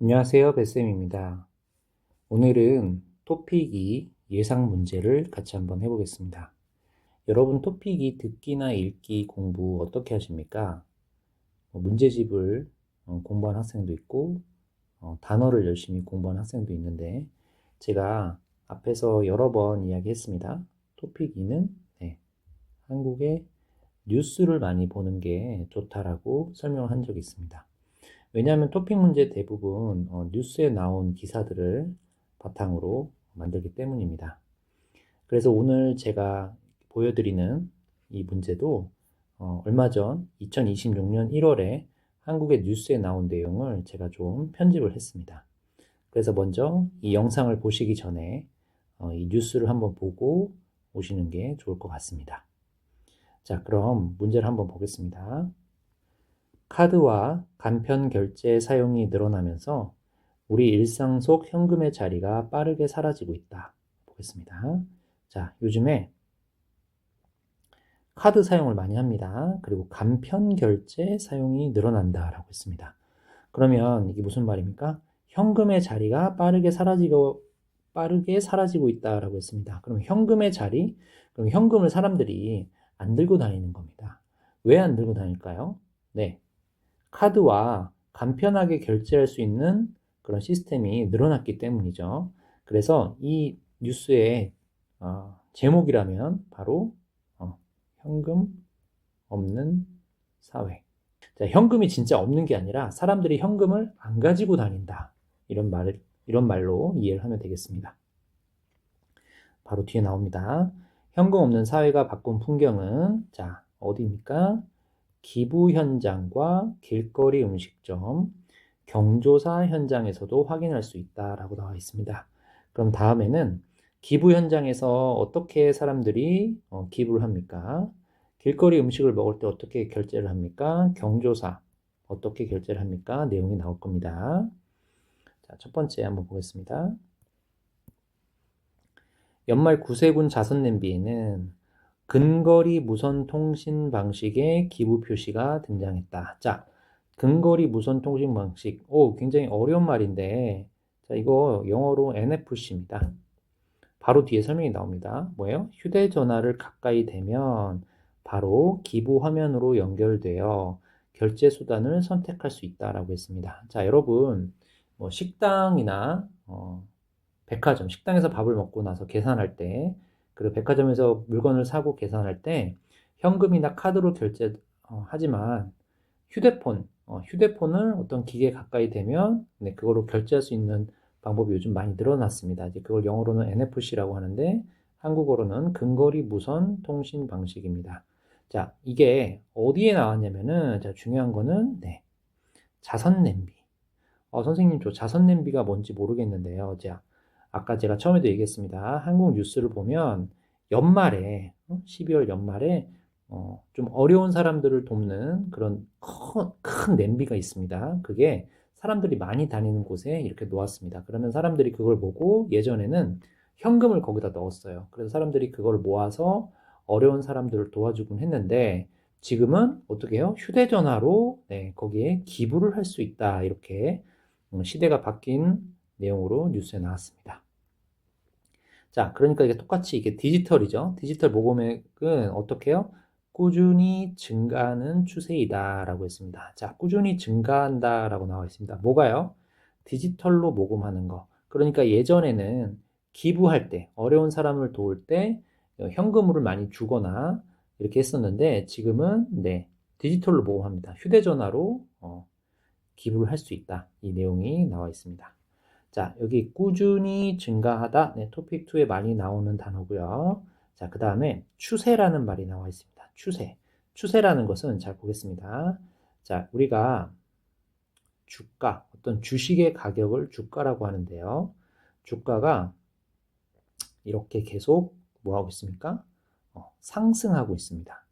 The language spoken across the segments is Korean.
안녕하세요, 뱃쌤입니다. 오늘은 토픽 2 예상 문제를 같이 한번 해보겠습니다. 여러분 토픽 2 듣기나 읽기 공부 어떻게 하십니까? 뭐 문제집을 어, 공부한 학생도 있고 어, 단어를 열심히 공부한 학생도 있는데 제가 앞에서 여러 번 이야기했습니다. 토픽 2는 네, 한국의 뉴스를 많이 보는 게 좋다라고 설명을 한 적이 있습니다. 왜냐하면 토픽 문제 대부분 어, 뉴스에 나온 기사들을 바탕으로 만들기 때문입니다. 그래서 오늘 제가 보여드리는 이 문제도 어, 얼마 전 2026년 1월에 한국의 뉴스에 나온 내용을 제가 좀 편집을 했습니다. 그래서 먼저 이 영상을 보시기 전에 어, 이 뉴스를 한번 보고 오시는 게 좋을 것 같습니다. 자, 그럼 문제를 한번 보겠습니다. 카드와 간편 결제 사용이 늘어나면서 우리 일상 속 현금의 자리가 빠르게 사라지고 있다. 보겠습니다. 자, 요즘에 카드 사용을 많이 합니다. 그리고 간편 결제 사용이 늘어난다라고 했습니다. 그러면 이게 무슨 말입니까? 현금의 자리가 빠르게 사라지고 빠르게 사라지고 있다라고 했습니다. 그럼 현금의 자리, 그럼 현금을 사람들이 안 들고 다니는 겁니다. 왜 안 들고 다닐까요? 네. 카드와 간편하게 결제할 수 있는 그런 시스템이 늘어났기 때문이죠. 그래서 이 뉴스의 어, 제목이라면 바로 어, 현금 없는 사회. 자, 현금이 진짜 없는 게 아니라 사람들이 현금을 안 가지고 다닌다. 이런 말 이런 말로 이해를 하면 되겠습니다. 바로 뒤에 나옵니다. 현금 없는 사회가 바꾼 풍경은 자, 어디입니까? 기부 현장과 길거리 음식점, 경조사 현장에서도 확인할 수 있다라고 나와 있습니다. 그럼 다음에는 기부 현장에서 어떻게 사람들이 어, 기부를 합니까? 길거리 음식을 먹을 때 어떻게 결제를 합니까? 경조사 어떻게 결제를 합니까? 내용이 나올 겁니다. 자, 첫 번째 한번 보겠습니다. 연말 구세군 자선 냄비에는 근거리 무선 통신 방식의 기부 표시가 등장했다. 자, 근거리 무선 통신 방식. 오, 굉장히 어려운 말인데, 자, 이거 영어로 NFC입니다. 바로 뒤에 설명이 나옵니다. 뭐예요? 휴대전화를 가까이 대면 바로 기부 화면으로 연결되어 결제 수단을 선택할 수 있다라고 했습니다. 자, 여러분, 뭐 식당이나 어, 백화점, 식당에서 밥을 먹고 나서 계산할 때 그리고 백화점에서 물건을 사고 계산할 때 현금이나 카드로 결제 어, 하지만 휴대폰, 어, 휴대폰을 어떤 기계에 가까이 대면 네, 그거로 결제할 수 있는 방법이 요즘 많이 늘어났습니다. 이제 그걸 영어로는 NFC라고 하는데 한국어로는 근거리 무선 통신 방식입니다. 자, 이게 어디에 나왔냐면은 자, 중요한 거는 네, 자선 냄비. 어, 선생님 저 자선 냄비가 뭔지 모르겠는데요. 자, 아까 제가 처음에도 얘기했습니다. 한국 뉴스를 보면 연말에 12월 어, 연말에 어, 좀 어려운 사람들을 돕는 그런 큰, 큰 냄비가 있습니다. 그게 사람들이 많이 다니는 곳에 이렇게 놓았습니다. 그러면 사람들이 그걸 보고 예전에는 현금을 거기다 넣었어요. 그래서 사람들이 그걸 모아서 어려운 사람들을 도와주곤 했는데 지금은 어떻게 해요? 휴대전화로 네, 거기에 기부를 할 수 있다. 이렇게 음, 시대가 바뀐 내용으로 뉴스에 나왔습니다. 자, 그러니까 이게 똑같이 이게 디지털이죠. 디지털 모금액은 어떻게 해요? 꾸준히 증가하는 추세이다 라고 했습니다. 자, 꾸준히 증가한다 라고 나와 있습니다. 뭐가요? 디지털로 모금하는 거. 그러니까 예전에는 기부할 때, 어려운 사람을 도울 때 현금으로 많이 주거나 이렇게 했었는데 지금은 네, 디지털로 모금합니다. 휴대전화로 어, 기부를 할 수 있다. 이 내용이 나와 있습니다. 자, 여기 꾸준히 증가하다. 네, 토픽 2에 많이 나오는 단어고요. 자, 그 다음에 추세라는 말이 나와 있습니다. 추세. 추세라는 것은 잘 보겠습니다. 자, 우리가 주가, 어떤 주식의 가격을 주가라고 하는데요. 주가가 이렇게 계속 뭐 하고 있습니까? 어, 상승하고 있습니다.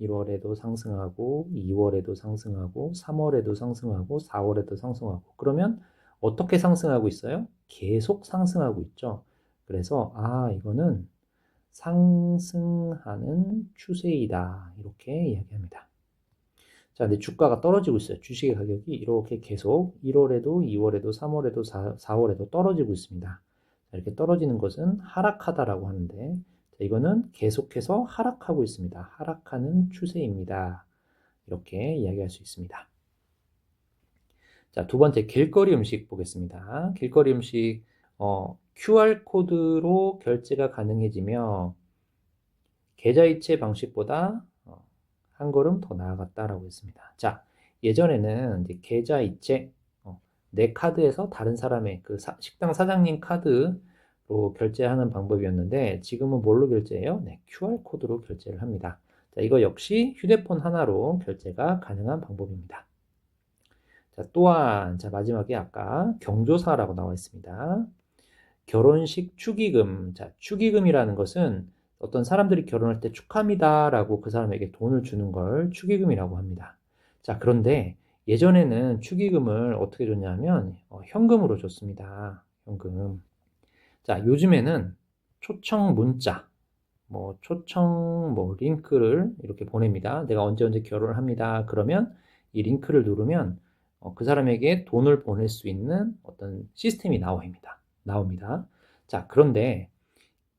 1월에도 상승하고 2월에도 상승하고 3월에도 상승하고 4월에도 상승하고 그러면 어떻게 상승하고 있어요? 계속 상승하고 있죠. 그래서 아 이거는 상승하는 추세이다 이렇게 이야기합니다. 자, 근데 주가가 떨어지고 있어요. 주식의 가격이 이렇게 계속 1월에도, 2월에도, 3월에도, 4, 월에도 떨어지고 있습니다. 자, 이렇게 떨어지는 것은 하락하다라고 하는데, 자, 이거는 계속해서 하락하고 있습니다. 하락하는 추세입니다. 이렇게 이야기할 수 있습니다. 자, 두 번째 길거리 음식 보겠습니다. 길거리 음식 어, QR코드로 결제가 가능해지며 계좌이체 방식보다 어, 한 걸음 더 나아갔다라고 했습니다. 자, 예전에는 계좌이체 어, 내 카드에서 다른 사람의 그 사- 식당 사장님 카드로 결제하는 방법이었는데 지금은 뭘로 결제해요? 네, QR코드로 결제를 합니다. 자, 이거 역시 휴대폰 하나로 결제가 가능한 방법입니다. 자, 또한 자, 마지막에 아까 경조사라고 나와 있습니다. 결혼식 축의금. 자, 축의금이라는 것은 어떤 사람들이 결혼할 때 축하합니다라고 그 사람에게 돈을 주는 걸 축의금이라고 합니다. 자, 그런데 예전에는 축의금을 어떻게 줬냐면 어, 현금으로 줬습니다. 현금. 자, 요즘에는 초청 문자, 뭐 초청 뭐 링크를 이렇게 보냅니다. 내가 언제 언제 결혼을 합니다. 그러면 이 링크를 누르면 어, 그 사람에게 돈을 보낼 수 있는 어떤 시스템이 나옵니다. 나옵니다. 자, 그런데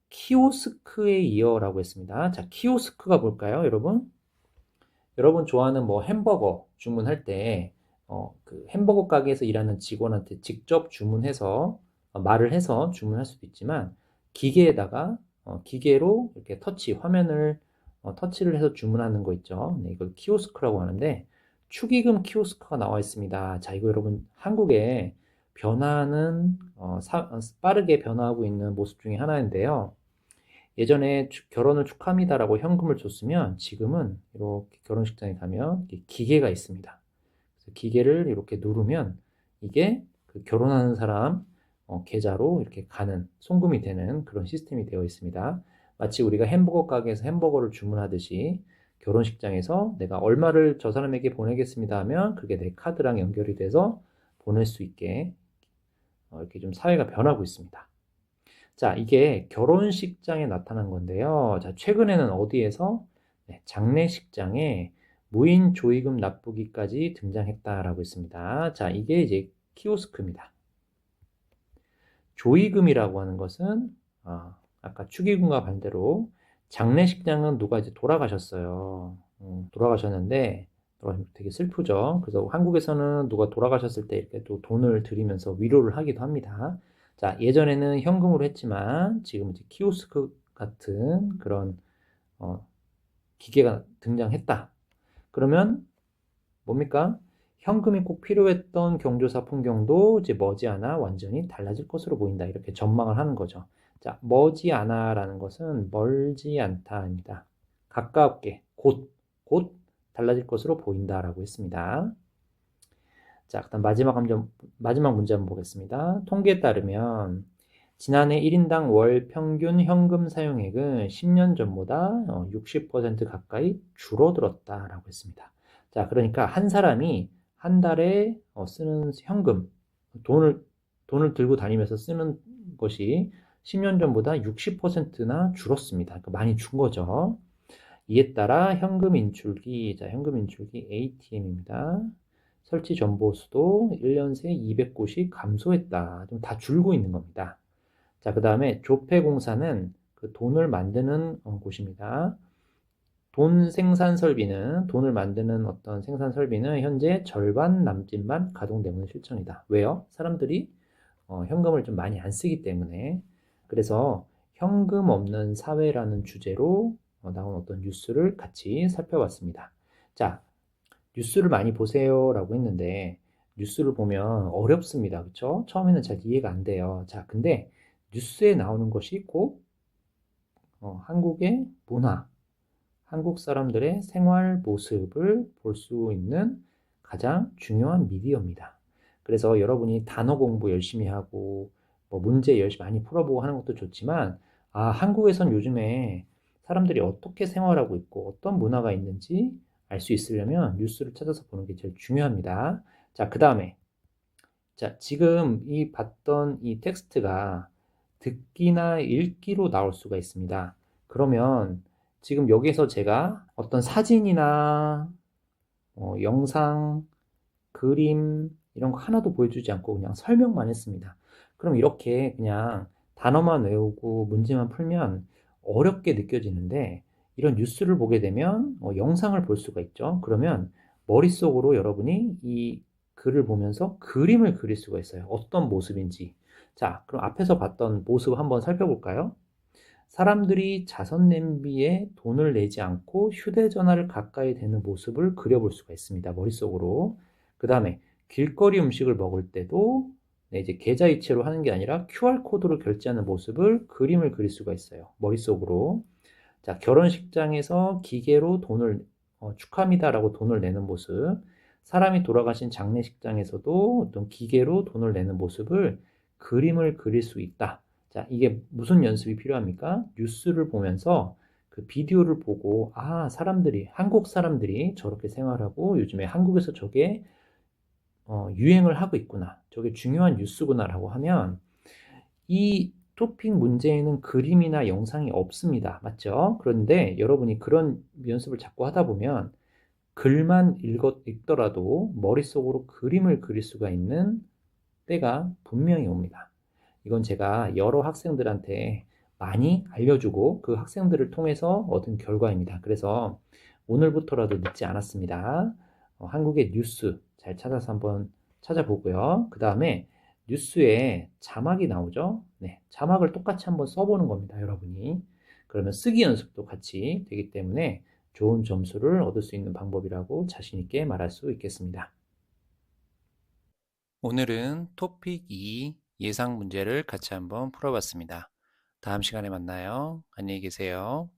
키오스크에 이어라고 했습니다. 자, 키오스크가 뭘까요, 여러분? 여러분 좋아하는 뭐 햄버거 주문할 때, 어, 그 햄버거 가게에서 일하는 직원한테 직접 주문해서, 어, 말을 해서 주문할 수도 있지만, 기계에다가, 어, 기계로 이렇게 터치, 화면을 어, 터치를 해서 주문하는 거 있죠. 네, 이걸 키오스크라고 하는데, 축의금 키오스크가 나와 있습니다. 자, 이거 여러분, 한국에 변화하는, 어, 사- 어, 빠르게 변화하고 있는 모습 중에 하나인데요. 예전에 축- 결혼을 축하합니다라고 현금을 줬으면 지금은 이렇게 결혼식장에 가면 기계가 있습니다. 그래서 기계를 이렇게 누르면 이게 그 결혼하는 사람 어, 계좌로 이렇게 가는 송금이 되는 그런 시스템이 되어 있습니다. 마치 우리가 햄버거 가게에서 햄버거를 주문하듯이 결혼식장에서 내가 얼마를 저 사람에게 보내겠습니다 하면 그게 내 카드랑 연결이 돼서 보낼 수 있게 어, 이렇게 좀 사회가 변하고 있습니다. 자, 이게 결혼식장에 나타난 건데요. 자, 최근에는 어디에서? 네, 장례식장에 무인 조의금 납부기까지 등장했다라고 했습니다. 자, 이게 이제 키오스크입니다. 조의금이라고 하는 것은 아, 아까 축의금과 반대로 장례식장은 누가 이제 돌아가셨어요. 음, 돌아가셨는데 되게 슬프죠. 그래서 한국에서는 누가 돌아가셨을 때 이렇게 또 돈을 들이면서 위로를 하기도 합니다. 자, 예전에는 현금으로 했지만 지금 이제 키오스크 같은 그런 어, 기계가 등장했다. 그러면 뭡니까? 현금이 꼭 필요했던 경조사 풍경도 이제 머지않아 완전히 달라질 것으로 보인다. 이렇게 전망을 하는 거죠. 자, 머지않아라는 것은 멀지 않다입니다. 가깝게, 곧, 곧 달라질 것으로 보인다라고 했습니다. 자, 그다음 마지막 한점 마지막 문제 한번 보겠습니다. 통계에 따르면 지난해 1인당 월 평균 현금 사용액은 10년 전보다 60% 가까이 줄어들었다라고 했습니다. 자, 그러니까 한 사람이 한 달에 어, 쓰는 현금, 돈을, 돈을 들고 다니면서 쓰는 것이 10년 전보다 60%나 줄었습니다. 그러니까 많이 준 거죠. 이에 따라 현금 인출기, 자, 현금 인출기 ATM입니다. 설치 정보 수도 1년 새 200곳이 감소했다. 좀 다 줄고 있는 겁니다. 자, 그 다음에 조폐공사는 그 돈을 만드는 어, 곳입니다. 돈 생산 설비는 돈을 만드는 어떤 생산 설비는 현재 절반 남짓만 가동되는 실정이다. 왜요? 사람들이 어, 현금을 좀 많이 안 쓰기 때문에 그래서 현금 없는 사회라는 주제로 어, 나온 어떤 뉴스를 같이 살펴봤습니다. 자, 뉴스를 많이 보세요라고 했는데 뉴스를 보면 어렵습니다. 그렇죠? 처음에는 잘 이해가 안 돼요. 자, 근데 뉴스에 나오는 것이 꼭 어, 한국의 문화, 한국 사람들의 생활 모습을 볼 수 있는 가장 중요한 미디어입니다. 그래서 여러분이 단어 공부 열심히 하고 뭐 문제 열심히 많이 풀어보고 하는 것도 좋지만 아, 한국에선 요즘에 사람들이 어떻게 생활하고 있고 어떤 문화가 있는지 알 수 있으려면 뉴스를 찾아서 보는 게 제일 중요합니다. 자, 그 다음에 자, 지금 이 봤던 이 텍스트가 듣기나 읽기로 나올 수가 있습니다. 그러면 지금 여기서 제가 어떤 사진이나 어, 영상, 그림 이런 거 하나도 보여주지 않고 그냥 설명만 했습니다. 그럼 이렇게 그냥 단어만 외우고 문제만 풀면 어렵게 느껴지는데 이런 뉴스를 보게 되면 어, 영상을 볼 수가 있죠. 그러면 머릿속으로 여러분이 이 글을 보면서 그림을 그릴 수가 있어요. 어떤 모습인지. 자, 그럼 앞에서 봤던 모습 한번 살펴볼까요? 사람들이 자선 냄비에 돈을 내지 않고 휴대전화를 가까이 대는 모습을 그려볼 수가 있습니다. 머릿속으로. 그 다음에 길거리 음식을 먹을 때도 네, 이제 계좌 이체로 하는 게 아니라 QR코드로 결제하는 모습을 그림을 그릴 수가 있어요. 머릿속으로. 자, 결혼식장에서 기계로 돈을 어, 축하합니다라고 돈을 내는 모습. 사람이 돌아가신 장례식장에서도 어떤 기계로 돈을 내는 모습을 그림을 그릴 수 있다. 자, 이게 무슨 연습이 필요합니까? 뉴스를 보면서 그 비디오를 보고, 아, 사람들이, 한국 사람들이 저렇게 생활하고 요즘에 한국에서 저게 어, 유행을 하고 있구나. 저게 중요한 뉴스구나라고 하면 이 토픽 문제에는 그림이나 영상이 없습니다. 맞죠? 그런데 여러분이 그런 연습을 자꾸 하다 보면 글만 읽어, 읽더라도 머릿속으로 그림을 그릴 수가 있는 때가 분명히 옵니다. 이건 제가 여러 학생들한테 많이 알려주고 그 학생들을 통해서 얻은 결과입니다. 그래서 오늘부터라도 늦지 않았습니다. 어, 한국의 뉴스 잘 찾아서 한번 찾아보고요. 그 다음에 뉴스에 자막이 나오죠? 네, 자막을 똑같이 한번 써보는 겁니다, 여러분이. 그러면 쓰기 연습도 같이 되기 때문에 좋은 점수를 얻을 수 있는 방법이라고 자신있게 말할 수 있겠습니다. 오늘은 토픽 2 예상 문제를 같이 한번 풀어봤습니다. 다음 시간에 만나요. 안녕히 계세요.